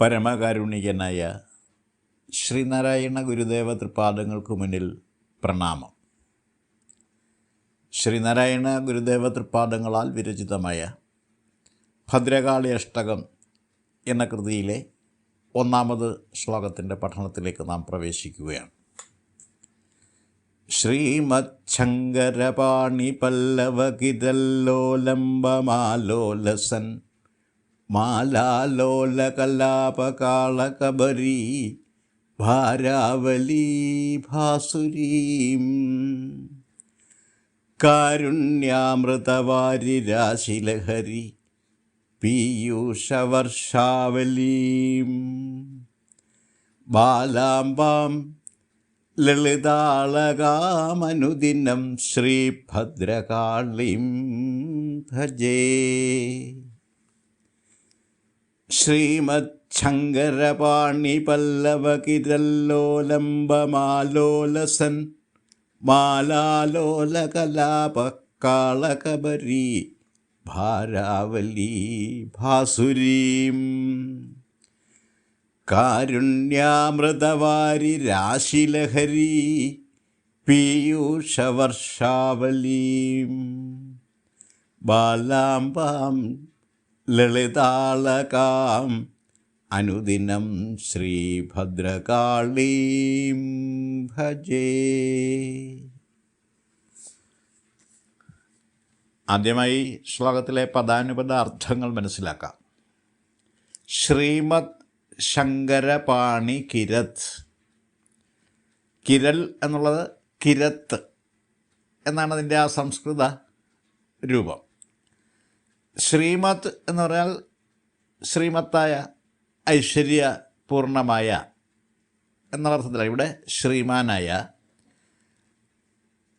പരമകാരുണികനായ ശ്രീനാരായണ ഗുരുദേവ തൃപാദങ്ങൾക്ക് മുന്നിൽ പ്രണാമം. ശ്രീനാരായണ ഗുരുദേവ തൃപാദങ്ങളാൽ വിരചിതമായ ഭദ്രകാളി അഷ്ടകം എന്ന കൃതിയിലെ ഒന്നാമത് ശ്ലോകത്തിന്റെ പഠനത്തിലേക്ക് നാം പ്രവേശിക്കുകയാണ്. ശ്രീമച്ഛങ്കരപാണി പല്ലവകിതല്ലോലംബമാലോലസൻ മാലാലോലകലാപകാളകബരീ ഭാരാവലീ ഭാസുരീം. കാരുണ്യാമൃതവാരിരാശിലഹരി പീയൂഷവർഷാവലീം. ബാലാംബാം ലളിതാളകാമനുദിനം ശ്രീഭദ്രകാളിം ഭജേ. പല്ലവകിരല്ലോലംബമാലോലസൻ മാലാലോലകലാപക്കാളകബരീ ഭാരാവലീ ഭാസുരീം. കാരുണ്യാമൃതവാരി രാശിലഹരി പീയൂഷവർഷാവലീം. ബാലാംബാം ലളിതാളകാം അനുദിനം ശ്രീഭദ്രകാളീം ഭജേ. ആദ്യമായി ശ്ലോകത്തിലെ പദാനുപദ അർത്ഥങ്ങൾ മനസ്സിലാക്കാം. ശ്രീമദ് ശങ്കരപാണി കിരത്. കിരൽ എന്നുള്ളത് കിരത്ത് എന്നാണ് അതിന്റെ ആ സംസ്കൃത രൂപം. ശ്രീമത് എന്ന് പറഞ്ഞാൽ ശ്രീമത്തായ ഐശ്വര്യപൂർണമായ എന്നർത്ഥത്തിലാണ് ഇവിടെ ശ്രീമാനായ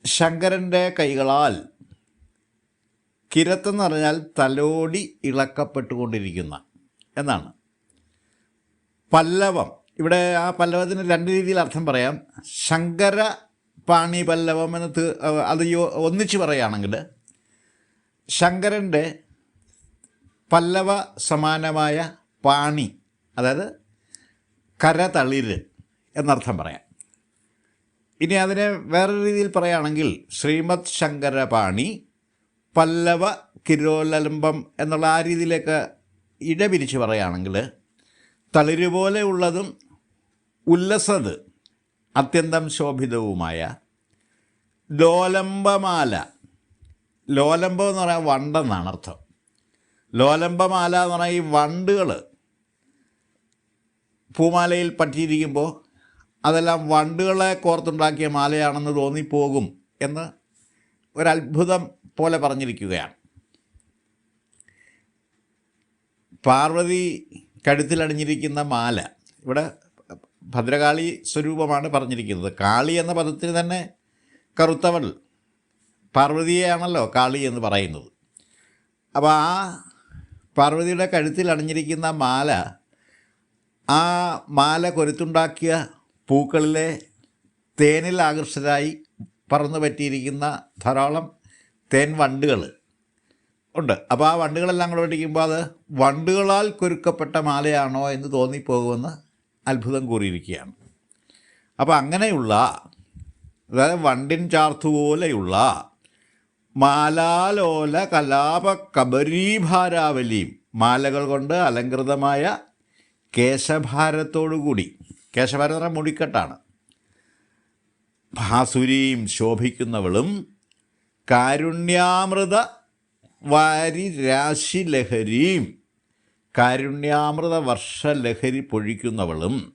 ശങ്കരന്റെ കൈകളാൽ കിരത്തെന്ന് പറഞ്ഞാൽ തലോടി ഇളക്കപ്പെട്ടുകൊണ്ടിരിക്കുന്ന എന്നാണ്. പല്ലവം. ഇവിടെ ആ പല്ലവത്തിന് രണ്ട് രീതിയിൽ അർത്ഥം പറയാം. ശങ്കര പാണി പല്ലവം എന്ന് അത് ഒന്നിച്ച് പറയുകയാണെങ്കിൽ ശങ്കരന്റെ പല്ലവ സമാനമായ പാണി അതായത് കരതളിര് എന്നർത്ഥം പറയാം. ഇനി അതിനെ വേറെ രീതിയിൽ പറയുകയാണെങ്കിൽ ശ്രീമദ് ശങ്കരപാണി പല്ലവ കിരോലംബം എന്നുള്ള ആ രീതിയിലേക്ക് ഇടപിരിച്ച് പറയുകയാണെങ്കിൽ തളിര് പോലെയുള്ളതും ഉല്ലസത് അത്യന്തം ശോഭിതവുമായ ലോലംബമാല. ലോലംബം എന്ന് പറയാൻ വണ്ടെന്നാണ് അർത്ഥം. ലോലംബമാല എന്ന് പറഞ്ഞാൽ ഈ വണ്ടുകൾ പൂമാലയിൽ പറ്റിയിരിക്കുമ്പോൾ അതെല്ലാം വണ്ടുകളെ കോർത്തുണ്ടാക്കിയ മാലയാണെന്ന് തോന്നിപ്പോകും എന്ന് ഒരത്ഭുതം പോലെ പറഞ്ഞിരിക്കുകയാണ്. പാർവതി കഴുത്തിലണിഞ്ഞിരിക്കുന്ന മാല. ഇവിടെ ഭദ്രകാളി സ്വരൂപമാണ് പറഞ്ഞിരിക്കുന്നത്. കാളി എന്ന പദത്തിന് തന്നെ കറുത്തവൾ. പാർവതിയെയാണല്ലോ കാളി എന്ന് പറയുന്നത്. അപ്പോൾ ആ പാർവതിയുടെ കഴുത്തിൽ അണിഞ്ഞിരിക്കുന്ന മാല ആ മാല കൊരുത്തുണ്ടാക്കിയ പൂക്കളിലെ തേനിൽ ആകർഷകരായി പറന്നു പറ്റിയിരിക്കുന്ന ധാരാളം തേൻ വണ്ടുകൾ ഉണ്ട്. അപ്പോൾ ആ വണ്ടുകളെല്ലാം കൂടെ പഠിക്കുമ്പോൾ അത് വണ്ടുകളാൽ കൊരുക്കപ്പെട്ട മാലയാണോ എന്ന് തോന്നിപ്പോകുമെന്ന് അത്ഭുതം കൂറിയിരിക്കുകയാണ്. അപ്പോൾ അങ്ങനെയുള്ള അതായത് വണ്ടിൻ ചാർത്തുപോലെയുള്ള മാലാലോല കലാപ കബരീഭാരാവലിയും മാലകൾ കൊണ്ട് അലങ്കൃതമായ കേശഭാരത്തോടുകൂടി കേശഭാരം എന്ന് മുടിക്കെട്ടാണ്. ഭാസുരിയും ശോഭിക്കുന്നവളും കാരുണ്യാമൃത വാരി രാശി ലഹരിയും കാരുണ്യാമൃത വർഷലഹരി പൊഴിക്കുന്നവളും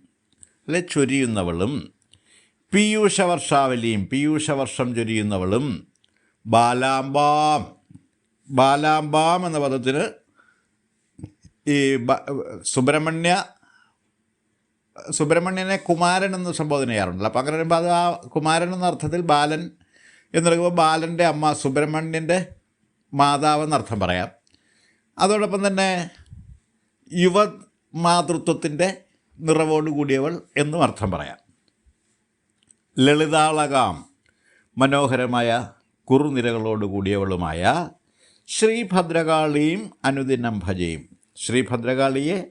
അല്ലെ ചൊരിയുന്നവളും. പീയൂഷവർഷാവലിയും പീയൂഷവർഷം ചൊരിയുന്നവളും ബാലാംബാം ബാലാംബാം എന്ന പദത്തിന് ഈ സുബ്രഹ്മണ്യ സുബ്രഹ്മണ്യനെ കുമാരൻ എന്ന് സംബോധന ചെയ്യാറുണ്ടല്ലോ. അപ്പം അങ്ങനെ വരുമ്പോൾ അത് ആ കുമാരൻ എന്ന അർത്ഥത്തിൽ ബാലൻ എന്ന് പറയുമ്പോൾ ബാലന്റെ അമ്മ സുബ്രഹ്മണ്യന്റെ മാതാവ് എന്നർത്ഥം പറയാം. അതോടൊപ്പം തന്നെ യുവ മാതൃത്വത്തിന്റെ നിറവോട് കൂടിയവൾ എന്നും അർത്ഥം പറയാം. ലളിതാളകാം മനോഹരമായ കുറുനിരകളോട് കൂടിയവളുമായ ശ്രീഭദ്രകാളിയും അനുദിനം ഭജയും. ശ്രീഭദ്രകാളിയെ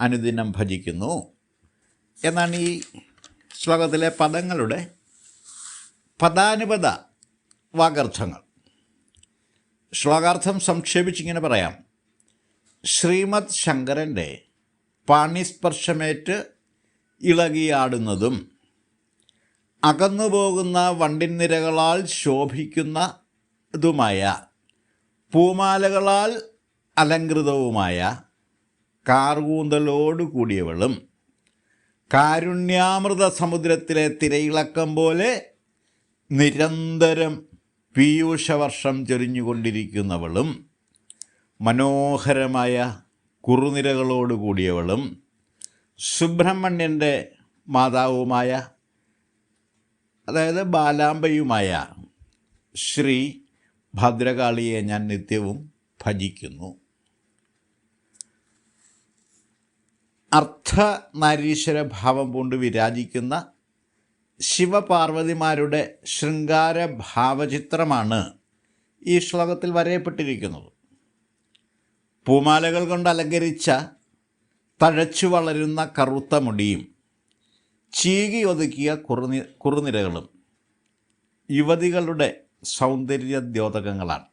അനുദിനം ഭജിക്കുന്നു. എന്നാണ് ഈ ശ്ലോകത്തിലെ പദങ്ങളുടെ പദാനുപത വാഗർത്ഥങ്ങൾ ശ്ലോകാർത്ഥം സംക്ഷേപിച്ചിങ്ങനെ പറയാം. ശ്രീമദ് ശങ്കരന്റെ പാണിസ്പർശമേറ്റ് ഇളകിയാടുന്നതും അകന്നുപോകുന്ന വണ്ടിൻനിരകളാൽ ശോഭിക്കുന്നതുമായ പൂമാലകളാൽ അലങ്കൃതവുമായ കാർകൂന്തലോട് കൂടിയവളും കാരുണ്യാമൃത സമുദ്രത്തിലെ തിരയിളക്കം പോലെ നിരന്തരം പീയൂഷവർഷം ചൊരിഞ്ഞുകൊണ്ടിരിക്കുന്നവളും മനോഹരമായ കുറുനിരകളോട് കൂടിയവളും സുബ്രഹ്മണ്യന്റെ മാതാവുമായ അതായത് ബാലാംബയുമായ ശ്രീ ഭദ്രകാളിയെ ഞാൻ നിത്യവും ഭജിക്കുന്നു. അർത്ഥ നാരീശ്വര ഭാവം കൊണ്ട് വിരാജിക്കുന്ന ശിവപാർവതിമാരുടെ ശൃംഗാര ഭാവചിത്രമാണ് ഈ ശ്ലോകത്തിൽ വരയപ്പെട്ടിരിക്കുന്നത്. പൂമാലകൾ കൊണ്ട് അലങ്കരിച്ച തഴച്ചു വളരുന്ന കറുത്ത മുടിയും ചീകി ഒതുക്കിയ കുറുനി കുറുനിരകളും യുവതികളുടെ സൗന്ദര്യ ദ്യോതകങ്ങളാണ്.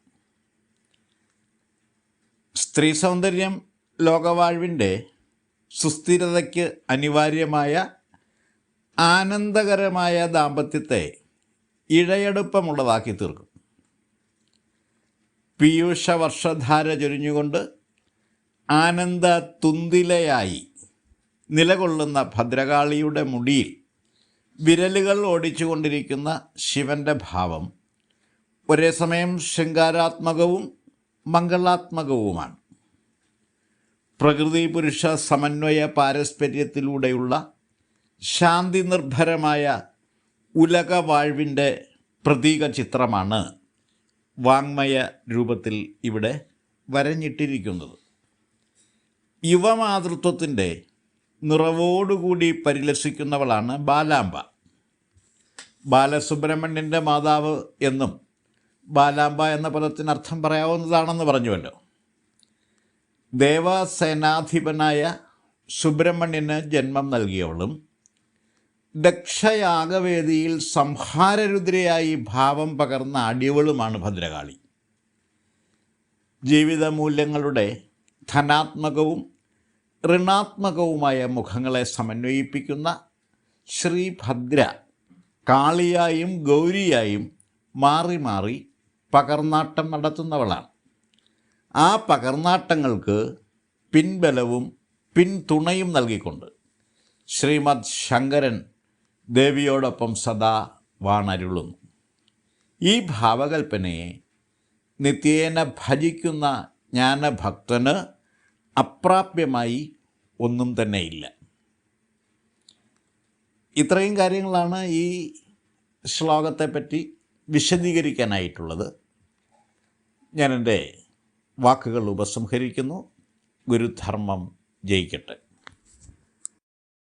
സ്ത്രീ സൗന്ദര്യം ലോകവാഴ്വിന്റെ സുസ്ഥിരതയ്ക്ക് അനിവാര്യമായ ആനന്ദകരമായ ദാമ്പത്യത്തെ ഇഴയെടുപ്പമുള്ളതാക്കി തീർക്കും. പീയൂഷ വർഷധാര ചൊരിഞ്ഞുകൊണ്ട് ആനന്ദ തുന്തിലയായി നിലകൊള്ളുന്ന ഭദ്രകാളിയുടെ മുടിയിൽ വിരലുകൾ ഓടിച്ചുകൊണ്ടിരിക്കുന്ന ശിവന്റെ ഭാവം ഒരേ സമയം ശൃംഗാരാത്മകവും മംഗളാത്മകവുമാണ്. പ്രകൃതി പുരുഷ സമന്വയ പാരസ്പര്യത്തിലൂടെയുള്ള ശാന്തി നിർഭരമായ ഉലക വാഴ്വിന്റെ പ്രതീക ചിത്രമാണ് വാങ്മയ രൂപത്തിൽ ഇവിടെ വരഞ്ഞിട്ടിരിക്കുന്നത്. യുവമാതൃത്വത്തിന്റെ നിറവോടുകൂടി പരിലസിക്കുന്നവളാണ് ബാലാംബ ബാലസുബ്രഹ്മണ്യന്റെ മാതാവ് എന്നും ബാലാംബ എന്ന പദത്തിന് അർത്ഥം പറയാവുന്നതാണെന്ന് പറഞ്ഞുവല്ലോ. ദേവസേനാധിപനായ സുബ്രഹ്മണ്യന് ജന്മം നൽകിയവളും ദക്ഷയാഗവേദിയിൽ സംഹാരരുദ്രയായി ഭാവം പകർന്ന അടിയവളുമാണ് ഭദ്രകാളി. ജീവിതമൂല്യങ്ങളുടെ ധനാത്മകവും ഋണാത്മകവുമായ മുഖങ്ങളെ സമന്വയിപ്പിക്കുന്ന ശ്രീഭദ്ര കാളിയായും ഗൗരിയായും മാറി മാറി പകർന്നാട്ടം നടത്തുന്നവളാണ്. ആ പകർന്നാട്ടങ്ങൾക്ക് പിൻബലവും പിൻതുണയും നൽകിക്കൊണ്ട് ശ്രീമദ് ശങ്കരൻ ദേവിയോടൊപ്പം സദാ വാണരുളുന്നു. ഈ ഭാവകൽപ്പനയെ നിത്യേന ഭജിക്കുന്ന ജ്ഞാനഭക്തന് അപ്രാപ്യമായി ഒന്നും തന്നെ ഇല്ല. ഇത്രയും കാര്യങ്ങളാണ് ഈ ശ്ലോകത്തെപ്പറ്റി വിശദീകരിക്കാനായിട്ടുള്ളത്. ഞാൻ എന്റെ വാക്കുകൾ ഉപസംഹരിക്കുന്നു. ഗുരുധർമ്മം ജയിക്കട്ടെ.